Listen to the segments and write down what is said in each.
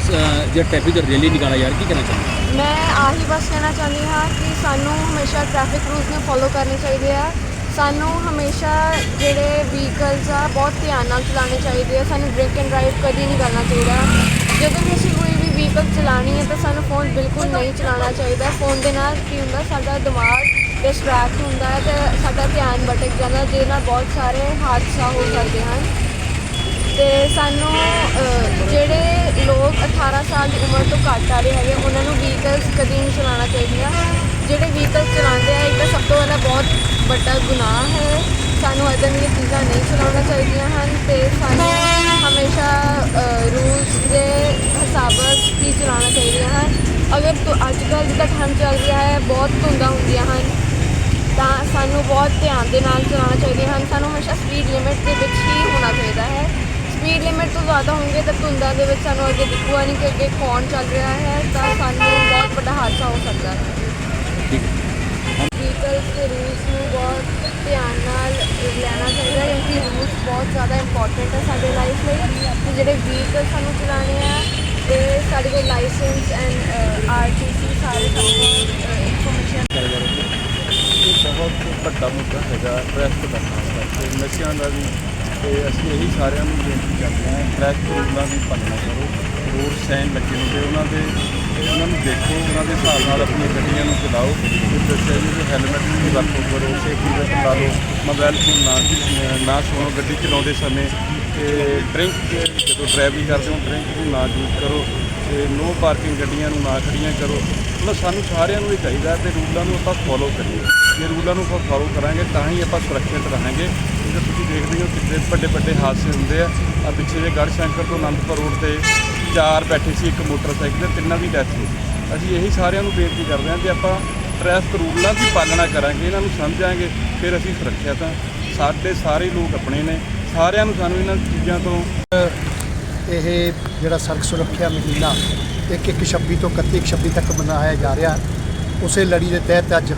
ਜਿਹੜਾ traffic rally ਨਿਕਾਲਾ ਯਾਰ ਕੀ ਕਹਿਣਾ ਚਾਹੁੰਦੇ ਮੈਂ ਆਹੀ ਬਸ ਕਹਿਣਾ ਚਾਹੁੰਦੀ ਹਾਂ ਕਿ ਸਾਨੂੰ ਹਮੇਸ਼ਾ ਟ੍ਰੈਫਿਕ ਰੂਲਸ ਨੂੰ ਫੋਲੋ ਕਰਨੇ ਚਾਹੀਦੇ ਆ। ਸਾਨੂੰ ਹਮੇਸ਼ਾ ਜਿਹੜੇ ਵਹੀਕਲਸ ਆ, ਬਹੁਤ ਧਿਆਨ ਨਾਲ ਚਲਾਉਣੇ ਚਾਹੀਦੇ ਆ। ਸਾਨੂੰ ਬ੍ਰੇਕ ਐਂਡ ਡਰਾਈਵ ਕਦੀ ਨਹੀਂ ਕਰਨਾ ਚਾਹੀਦਾ। ਜਦੋਂ ਵੀ ਅਸੀਂ ਕੋਈ ਵੀ ਵਹੀਕਲ ਚਲਾਉਣੀ ਹੈ, ਤਾਂ ਸਾਨੂੰ ਫੋਨ ਬਿਲਕੁਲ ਨਹੀਂ ਚਲਾਉਣਾ ਚਾਹੀਦਾ। ਫੋਨ ਦੇ ਨਾਲ ਕੀ ਹੁੰਦਾ, ਸਾਡਾ ਦਿਮਾਗ ਡਿਸਟਰੈਕਟ ਹੁੰਦਾ ਹੈ ਤੇ ਸਾਡਾ ਧਿਆਨ ਭਟਕ ਜਾਂਦਾ, ਜਿਹਦੇ ਨਾਲ ਬਹੁਤ ਸਾਰੇ ਹਾਦਸਾ ਹੋ ਸਕਦੇ ਹਨ। ਤੇ ਸਾਨੂੰ ਜਿਹੜੇ ਲੋਕ 18 ਸਾਲ ਦੀ ਉਮਰ ਤੋਂ ਘੱਟ ਆ ਰਹੇ ਹੈਗੇ, ਉਹਨਾਂ ਨੂੰ ਵਹੀਕਲਸ ਕਦੀ ਨਹੀਂ ਚਲਾਉਣਾ ਚਾਹੀਦਾ ਜਿਹੜੇ ਵਹੀਕਲਸ ਚਲਾਉਂਦੇ ਆ, ਇੱਕ ਤਾਂ ਸਭ ਤੋਂ ਪਹਿਲਾਂ ਬਹੁਤ ਵੱਡਾ ਗੁਨਾਹ ਹੈ। ਸਾਨੂੰ ਇੱਦਾਂ ਦੀਆਂ ਚੀਜ਼ਾਂ ਨਹੀਂ ਚਲਾਉਣਾ ਚਾਹੀਦੀਆਂ ਹਨ ਤੇ ਸਾਨੂੰ ਹਮੇਸ਼ਾ ਰੂਲਸ ਦੇ ਹਿਸਾਬ ਹੀ ਚਲਾਉਣਾ ਚਾਹੀਦੀਆਂ ਹਨ। ਅਗਰ ਤੋਂ ਅੱਜ ਕੱਲ੍ਹ ਜਿੱਦਾਂ ਠੰਡ ਚੱਲ ਰਿਹਾ ਹੈ, ਬਹੁਤ ਧੁੰਦਾਂ ਹੁੰਦੀਆਂ ਹਨ, ਤਾਂ ਸਾਨੂੰ ਬਹੁਤ ਧਿਆਨ ਦੇ ਨਾਲ ਚਲਾਉਣਾ ਚਾਹੀਦਾ ਹਨ। ਸਾਨੂੰ ਹਮੇਸ਼ਾ ਸਪੀਡ ਲਿਮਿਟ ਦੇ ਵਿੱਚ ਹੀ ਹੋਣਾ ਸਪੀਡ ਲਿਮਿਟ ਤੋਂ ਜ਼ਿਆਦਾ ਹੋਣਗੇ ਤਾਂ ਧੁੰਦਾਂ ਦੇ ਵਿੱਚ ਸਾਨੂੰ ਅੱਗੇ ਦਿਖੂਗਾ ਨਹੀਂ ਕਿ ਅੱਗੇ ਕੌਣ ਚੱਲ ਰਿਹਾ ਹੈ ਤਾਂ ਸਾਨੂੰ ਬਹੁਤ ਵੱਡਾ ਹਾਦਸਾ ਹੋ ਸਕਦਾ ਹੈ। ਠੀਕ ਵਹੀਕਲਸ ਦੇ ਰੂਲਸ ਨੂੰ ਬਹੁਤ ਧਿਆਨ ਨਾਲ ਲੈਣਾ ਚਾਹੀਦਾ ਕਿਉਂਕਿ ਰੂਲਸ ਬਹੁਤ ਜ਼ਿਆਦਾ ਇੰਪੋਰਟੈਂਟ ਹੈ ਸਾਡੇ ਲਾਈਫ ਲਈ। ਤੇ ਜਿਹੜੇ ਵਹੀਕਲ ਸਾਨੂੰ ਚਲਾਉਣੇ ਆ ਤੇ ਸਾਡੇ ਕੋਲ ਲਾਇਸੈਂਸ ਐਂਡ ਆਰਟੀਸੀ ਸਾਰੇ ਸਾਨੂੰ ਇਨਫੋਰਮੇਸ਼ਨ ਇਹ ਬਹੁਤ ਵੱਡਾ ਮੁੱਦਾ ਹੈਗਾ ਦਾ ਖਾਸ ਕਰਕੇ ਨਸ਼ਿਆਂ ਦਾ ਵੀ ਤੇ ਅਸੀਂ ਇਹੀ ਸਾਰਿਆਂ ਨੂੰ ਬੇਨਤੀ ਕਰਦੇ ਹਾਂ ਟ੍ਰੈਫਿਕ ਰੂਲਾਂ ਦੀ ਪਾਲਣਾ ਕਰੋ, ਰੋਡ ਸਾਈਨ ਲੱਗੇ ਹੁੰਦੇ ਉਹਨਾਂ ਦੇ ਉਹਨਾਂ ਨੂੰ ਦੇਖੋ, ਉਹਨਾਂ ਦੇ ਹਿਸਾਬ ਨਾਲ ਆਪਣੀਆਂ ਗੱਡੀਆਂ ਨੂੰ ਚਲਾਓ, ਤੇ ਦੱਸਿਆ ਜੀ ਕਿ ਹੈਲਮਟ ਦੀ ਵਰਤੋਂ ਕਰੋ ਸੇਫਟੀ ਬੈਲਟ ਲਾ ਲਓ ਮੋਬਾਈਲ ਫੋਨ ਨਾ ਨਾ ਸੁਣੋ, ਗੱਡੀ ਚਲਾਉਂਦੇ ਸਮੇਂ, ਤੇ ਡਰਿੰਕ ਜਦੋਂ ਡਰਾਈਵਿੰਗ ਕਰਦੇ ਹੋ ਡਰਿੰਕ ਨੂੰ ਨਾ ਯੂਜ਼ ਕਰੋ, ਤੇ ਨੋ ਪਾਰਕਿੰਗ ਗੱਡੀਆਂ ਨੂੰ ਨਾ ਖੜੀਆਂ ਕਰੋ। ਮਤਲਬ ਸਾਨੂੰ ਸਾਰਿਆਂ ਨੂੰ ਇਹ ਚਾਹੀਦਾ ਤੇ ਰੂਲਾਂ ਨੂੰ ਆਪਾਂ ਫੋਲੋ ਕਰੀਏ। ਜੇ ਰੂਲਾਂ ਨੂੰ ਆਪਾਂ ਫੋਲੋ ਕਰਾਂਗੇ, ਤਾਂ ਹੀ ਆਪਾਂ ਸੁਰੱਖਿਅਤ ਰਹਾਂਗੇ ਜੇ ਤੁਸੀਂ ਦੇਖਦੇ ਹੋ ਕਿੰਨੇ ਵੱਡੇ ਵੱਡੇ ਹਾਦਸੇ ਹੁੰਦੇ ਆ। ਆ ਪਿੱਛੇ ਜੇ ਗੜ ਸ਼ੰਕਰ ਤੋਂ ਅਨੰਦਪੁਰ ਰੋਡ ਤੇ ਚਾਰ ਬੈਠੇ ਸੀ ਇੱਕ ਮੋਟਰਸਾਈਕਲ ਤੇ, ਤਿੰਨਾਂ ਦੀ ਡੈਥ ਹੋ ਗਈ। ਅਸੀਂ ਇਹੀ ਸਾਰਿਆਂ ਨੂੰ ਬੇਨਤੀ ਕਰਦੇ ਹਾਂ ਕਿ ਆਪਾਂ ਟ੍ਰੈਫਿਕ ਰੂਲਾਂ ਦੀ ਪਾਲਣਾ ਕਰਾਂਗੇ, ਇਹਨਾਂ ਨੂੰ ਸਮਝਾਂਗੇ, ਫਿਰ ਅਸੀਂ ਸੁਰੱਖਿਅਤ ਹਾਂ ਸਾਡੇ ਸਾਰੇ ਲੋਕ ਆਪਣੇ ਨੇ। ਸਾਰਿਆਂ ਨੂੰ ਸਾਨੂੰ ਇਹਨਾਂ ਚੀਜ਼ਾਂ ਤੋਂ ਇਹ ਜਿਹੜਾ ਸੜਕ ਸੁਰੱਖਿਆ ਮਹੀਨਾ 1/1/26 ਤੋਂ 31/26 ਤੱਕ ਮਨਾਇਆ ਜਾ ਰਿਹਾ। ਉਸੇ ਲੜੀ ਦੇ ਤਹਿਤ ਅੱਜ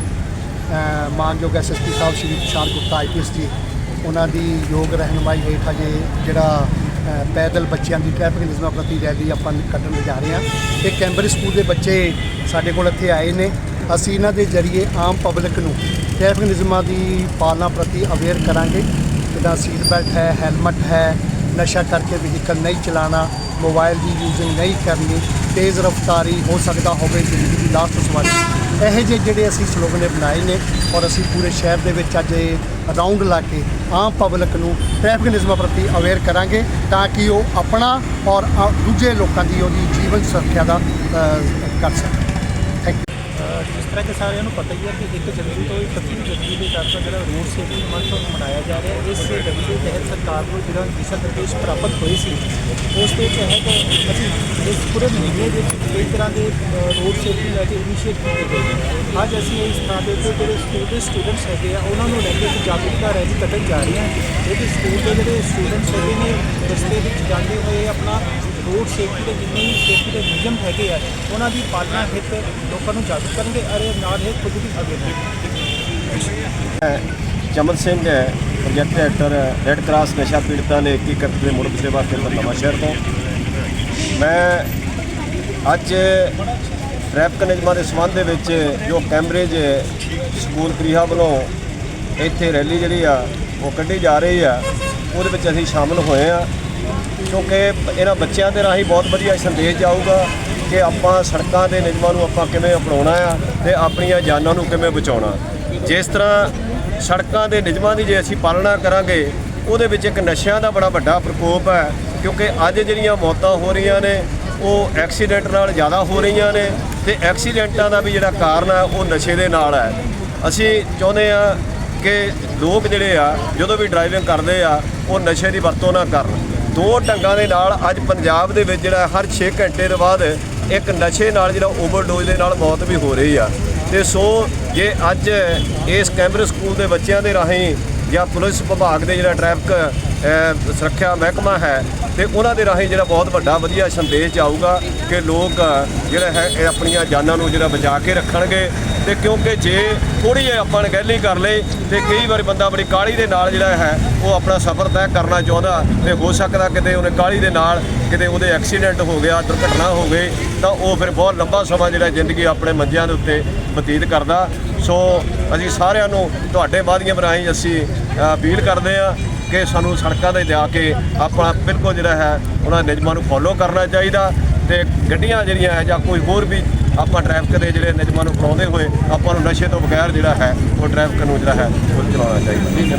ਮਾਨਯੋਗ ਐਸਐਸਪੀ ਸਾਹਿਬ ਸ਼੍ਰੀ ਤੁਸ਼ਾਰ ਗੁਪਤਾ ਆਈਪੀਐਸ ਜੀ, ਉਹਨਾਂ ਦੀ ਯੋਗ ਰਹਿਨੁਮਾਈ ਹੇਠ ਅਜੇ ਜਿਹੜਾ ਪੈਦਲ ਬੱਚਿਆਂ ਦੀ ਟ੍ਰੈਫਿਕ ਨਿਯਮਾਂ ਪ੍ਰਤੀ ਰੈਲੀ ਆਪਾਂ ਕੱਢਣ ਜਾ ਰਹੇ ਹਾਂ। ਇਹ ਕੈਂਬਰਿਜ ਸਕੂਲ ਦੇ ਬੱਚੇ ਸਾਡੇ ਕੋਲ ਇੱਥੇ ਆਏ ਨੇ। ਅਸੀਂ ਇਹਨਾਂ ਦੇ ਜ਼ਰੀਏ ਆਮ ਪਬਲਿਕ ਨੂੰ ਟ੍ਰੈਫਿਕ ਨਿਯਮਾਂ ਦੀ ਪਾਲਣਾ ਪ੍ਰਤੀ ਅਵੇਅਰ ਕਰਾਂਗੇ। ਜਿੱਦਾਂ ਸੀਟ ਬੈਲਟ ਹੈ ਹੈਲਮਟ ਹੈ, ਨਸ਼ਾ ਕਰਕੇ ਵਹੀਕਲ ਨਹੀਂ ਚਲਾਉਣਾ ਮੋਬਾਈਲ ਦੀ ਯੂਜ਼ਿੰਗ ਨਹੀਂ ਕਰਨੀ ਤੇਜ਼ ਰਫ਼ਤਾਰੀ ਹੋ ਸਕਦਾ ਹੋਵੇ ਜ਼ਿੰਦਗੀ ਦੀ ਲਾਸਟ ਸਵਾਰੀ। ਇਹੋ ਜਿਹੇ ਜਿਹੜੇ ਅਸੀਂ ਸਲੋਗਨ ਬਣਾਏ ਨੇ ਔਰ ਅਸੀਂ ਪੂਰੇ ਸ਼ਹਿਰ ਦੇ ਵਿੱਚ ਅੱਜ ਇਹ ਰਾਉਂਡ ਲਾ ਕੇ ਆਮ ਪਬਲਿਕ ਨੂੰ ਟ੍ਰੈਫਿਕ ਨਿਯਮਾਂ ਪ੍ਰਤੀ ਅਵੇਅਰ ਕਰਾਂਗੇ ਤਾਂ ਕਿ ਉਹ ਆਪਣਾ ਔਰ ਦੂਜੇ ਲੋਕਾਂ ਦੀ ਉਹਦੀ ਜੀਵਨ ਸੁਰੱਖਿਆ ਦਾ ਕਰ ਸਕਣ। ਜਿਸ ਤਰ੍ਹਾਂ ਕਿ ਸਾਰਿਆਂ ਨੂੰ ਪਤਾ ਹੀ ਹੈ ਕਿ 1 ਜਨਵਰੀ ਤੋਂ 31 ਜਨਵਰੀ ਦੇ ਤੱਕ ਜਿਹੜਾ ਰੋਡ ਸੇਫਟੀ ਮੰਥ ਮਨਾਇਆ ਜਾ ਰਿਹਾ ਇਸ ਲੜੀ ਦੇ ਤਹਿਤ ਸਰਕਾਰ ਨੂੰ ਜਿਹੜਾ ਦਿਸ਼ਾ ਨਿਰਦੇਸ਼ ਪ੍ਰਾਪਤ ਹੋਏ ਸੀ, ਉਸ ਦੇ ਤਹਿਤ ਅਸੀਂ ਇਸ ਪੂਰੇ ਮਹੀਨੇ ਦੇ ਵਿੱਚ ਕਈ ਤਰ੍ਹਾਂ ਦੇ ਰੋਡ ਸੇਫਟੀ ਲੈ ਕੇ ਇਨੀਸ਼ੀਏਟ ਕੀਤੇ ਗਏ ਅੱਜ ਅਸੀਂ ਇਸ ਥਾਂ ਦੇ ਉੱਤੇ ਜਿਹੜੇ ਸਕੂਲ ਦੇ ਸਟੂਡੈਂਟਸ ਹੈਗੇ ਆ, ਉਹਨਾਂ ਨੂੰ ਲੈ ਕੇ ਇੱਕ ਜਾਗਰੂਕਤਾ ਰੈਲੀ ਕੱਢਣ ਜਾ ਰਹੇ ਹਾਂ। ਜਿਹੜੇ ਸਕੂਲ ਦੇ ਜਿਹੜੇ ਸਟੂਡੈਂਟਸ ਹੈਗੇ ਨੇ, ਰਸਤੇ ਵਿੱਚ ਜਾਂਦੇ ਹੋਏ ਆਪਣਾ ਰੋਡ ਸੇਫਟੀ ਦੇ ਜਿੰਨੇ ਵੀ ਸੇਫਟੀ ਦੇ ਨਿਯਮ ਹੈਗੇ ਆ, ਉਹਨਾਂ ਦੀ ਪਾਲਣਾ ਹਿੱਤ ਲੋਕਾਂ ਨੂੰ ਜਾਗਰੂਕ ਕਰਨਗੇ ਅਰੇ ਨਾਲ ਹੀ ਖੁਦ ਵੀ aware Chaman Singh project director Red Cross ਨਸ਼ਾ ਪੀੜਤਾਂ ਦੇ ਏਕੀਕ੍ਰਿਤ ਦੇ ਮੁੜ ਸੇਵਾ ਕੇਂਦਰ ਨਵਾਂ ਸ਼ਹਿਰ ਤੋਂ। ਮੈਂ ਅੱਜ ਟ੍ਰੈਫਿਕ ਨਿਯਮਾਂ ਦੇ ਸੰਬੰਧ ਦੇ ਵਿੱਚ ਜੋ ਕੈਂਬਰੇਜ ਸਕੂਲ ਕਰੀਹਾ ਵੱਲੋਂ ਇੱਥੇ ਰੈਲੀ ਜਿਹੜੀ ਆ, ਉਹ ਕੱਢੀ ਜਾ ਰਹੀ ਆ, ਉਹਦੇ ਵਿੱਚ ਅਸੀਂ ਸ਼ਾਮਲ ਹੋਏ ਆ। ਕਿਉਂਕਿ ਇਹਨਾਂ ਬੱਚਿਆਂ ਦੇ ਰਾਹੀਂ ਬਹੁਤ ਵਧੀਆ ਸੰਦੇਸ਼ ਜਾਊਗਾ ਕਿ ਆਪਾਂ ਸੜਕਾਂ ਦੇ ਨਿਯਮਾਂ ਨੂੰ ਆਪਾਂ ਕਿਵੇਂ ਅਪਣਾਉਣਾ ਆ ਤੇ ਆਪਣੀਆਂ ਜਾਨਾਂ ਨੂੰ ਕਿਵੇਂ ਬਚਾਉਣਾ। ਜਿਸ ਤਰ੍ਹਾਂ ਸੜਕਾਂ ਦੇ ਨਿਯਮਾਂ ਦੀ ਜੇ ਅਸੀਂ ਪਾਲਣਾ ਕਰਾਂਗੇ, ਉਹਦੇ ਵਿੱਚ ਇੱਕ ਨਸ਼ਿਆਂ ਦਾ ਬੜਾ ਵੱਡਾ ਪ੍ਰਕੋਪ ਹੈ, ਕਿਉਂਕਿ ਅੱਜ ਜਿਹੜੀਆਂ ਮੌਤਾਂ ਹੋ ਰਹੀਆਂ ਨੇ, ਉਹ ਐਕਸੀਡੈਂਟ ਨਾਲ ਜ਼ਿਆਦਾ ਹੋ ਰਹੀਆਂ ਨੇ ਤੇ ਐਕਸੀਡੈਂਟਾਂ ਦਾ ਵੀ ਜਿਹੜਾ ਕਾਰਨ ਹੈ, ਉਹ ਨਸ਼ੇ ਦੇ ਨਾਲ ਹੈ। ਅਸੀਂ ਚਾਹੁੰਦੇ ਆ ਕਿ ਲੋਕ ਜਿਹੜੇ ਆ, ਜਦੋਂ ਵੀ ਡਰਾਈਵਿੰਗ ਕਰਦੇ ਆ, ਉਹ ਨਸ਼ੇ ਦੀ ਵਰਤੋਂ ਨਾ ਕਰਨ। ਦੋ ਢੰਗਾਂ ਦੇ ਨਾਲ ਅੱਜ ਪੰਜਾਬ ਦੇ ਵਿੱਚ ਜਿਹੜਾ ਹਰ 6 ਘੰਟੇ ਦੇ ਬਾਅਦ ਇੱਕ ਨਸ਼ੇ ਨਾਲ ਜਿਹੜਾ ਓਵਰਡੋਜ਼ ਦੇ ਨਾਲ ਮੌਤ ਵੀ ਹੋ ਰਹੀ ਆ। ਤੇ ਸੋ ਜੇ ਅੱਜ ਇਸ ਕੈਂਬਰ ਸਕੂਲ ਦੇ ਬੱਚਿਆਂ ਦੇ ਰਾਹੀਂ ਜਾਂ ਪੁਲਿਸ ਵਿਭਾਗ ਦੇ ਜਿਹੜਾ ਟ੍ਰੈਫਿਕ ਸੁਰੱਖਿਆ ਮਹਿਕਮਾ ਹੈ ਤੇ ਉਹਨਾਂ ਦੇ ਰਾਹੀਂ ਜਿਹੜਾ ਬਹੁਤ ਵੱਡਾ ਵਧੀਆ ਸੰਦੇਸ਼ ਆਊਗਾ ਕਿ ਲੋਕ ਜਿਹੜਾ ਹੈ, ਇਹ ਆਪਣੀਆਂ ਜਾਨਾਂ ਨੂੰ ਜਿਹੜਾ ਬਚਾ ਕੇ ਰੱਖਣਗੇ ਤੇ ਕਿਉਂਕਿ ਜੇ ਥੋੜੀ ਜਿਹੀ ਆਪਾਂ ਅਣਗਹਿਲੀ ਕਰ ਲਈ ਤੇ ਕਈ ਵਾਰੀ ਬੰਦਾ ਬੜੀ ਕਾਹਲੀ ਦੇ ਨਾਲ ਜਿਹੜਾ ਹੈ, ਉਹ ਆਪਣਾ ਸਫ਼ਰ ਤੈਅ ਕਰਨਾ ਚਾਹੁੰਦਾ ਤੇ ਹੋ ਸਕਦਾ ਕਿਤੇ ਉਹਨੇ ਕਾਹਲੀ ਦੇ ਨਾਲ ਕਿਤੇ ਉਹਦੇ ਐਕਸੀਡੈਂਟ ਹੋ ਗਿਆ, ਦੁਰਘਟਨਾ ਹੋ ਗਈ, ਤਾਂ ਉਹ ਫਿਰ ਬਹੁਤ ਲੰਬਾ ਸਮਾਂ ਜਿਹੜਾ ਜ਼ਿੰਦਗੀ ਆਪਣੇ ਮੰਜਿਆਂ ਦੇ ਉੱਤੇ ਬਤੀਤ ਕਰਦਾ। ਸੋ ਅਸੀਂ ਸਾਰਿਆਂ ਨੂੰ ਤੁਹਾਡੇ ਮਾਧਿਅਮ ਰਾਹੀਂ ਅਸੀਂ ਅਪੀਲ ਕਰਦੇ ਆ ਕਿ ਸਾਨੂੰ ਸੜਕਾਂ ਤੇ ਜਾ ਕੇ ਆਪਣਾ ਬਿਲਕੁਲ ਜਿਹੜਾ ਹੈ, ਉਹਨਾਂ ਨਿਯਮਾਂ ਨੂੰ ਫੋਲੋ ਕਰਨਾ ਚਾਹੀਦਾ ਤੇ ਗੱਡੀਆਂ ਜਿਹੜੀਆਂ ਹੈ ਜਾਂ ਕੋਈ ਹੋਰ ਵੀ ਆਪਾਂ ਟ੍ਰੈਫਿਕ ਦੇ ਜਿਹੜੇ ਨਿਯਮਾਂ ਨੂੰ ਅਪਣਾਉਂਦੇ ਹੋਏ ਆਪਾਂ ਨੂੰ ਨਸ਼ੇ ਤੋਂ ਬਗੈਰ ਜਿਹੜਾ ਹੈ, ਉਹ ਟ੍ਰੈਫਿਕ ਨੂੰ ਜਿਹੜਾ ਹੈ, ਉਹ ਚਲਾਉਣਾ ਚਾਹੀਦਾ।